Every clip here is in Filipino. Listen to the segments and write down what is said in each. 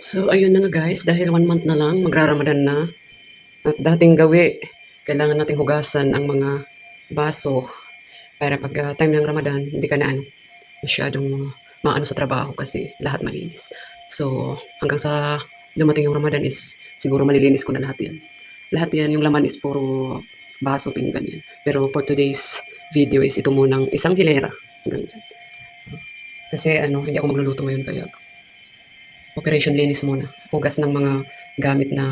So, ayun na nga guys, dahil one month na lang, magraramadan na. At dating gawi, kailangan nating hugasan ang mga baso para pag ah, time ng Ramadan, hindi ka na ano, masyadong maano sa trabaho kasi lahat malinis. So, hanggang sa dumating yung Ramadan is siguro malilinis ko na lahat yan. Lahat yan, yung laman is puro baso, pinggan yan. Pero for today's video is ito munang isang hilera. Kasi ano, hindi ako magluluto ngayon kaya operation linis muna. Hugas ng mga gamit na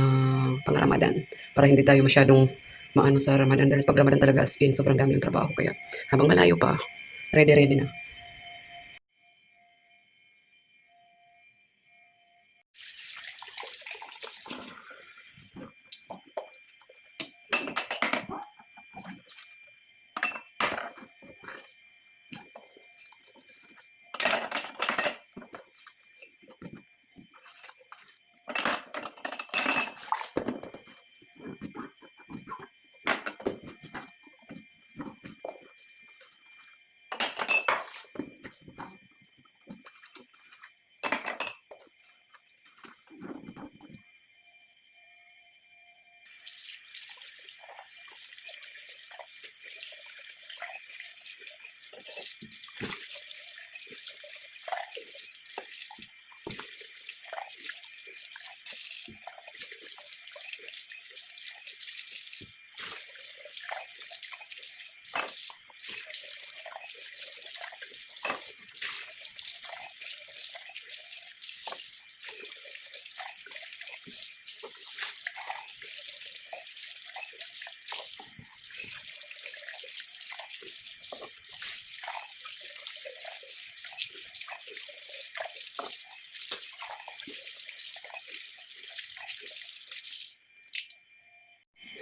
pang Ramadan para hindi tayo masyadong maano sa Ramadan dahil pag Ramadan talaga as in sobrang dami ng trabaho kaya habang malayo pa ready ready na.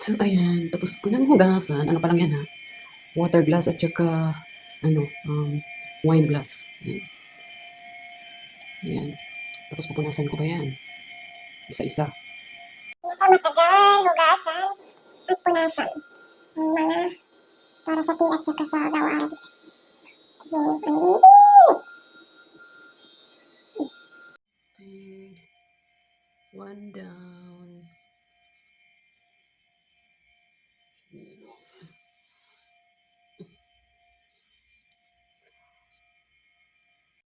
So ayan, tapos ko nang hugasan. Ano pa lang yan ha? Water glass at saka ano, um, wine glass. Ayan. Ayan. Tapos pupunasan ko ba yan? Isa-isa. Hindi pa matagal hugasan at punasan ng mga para sa tea at saka sa Arabic. Yung panginit! Okay. One down.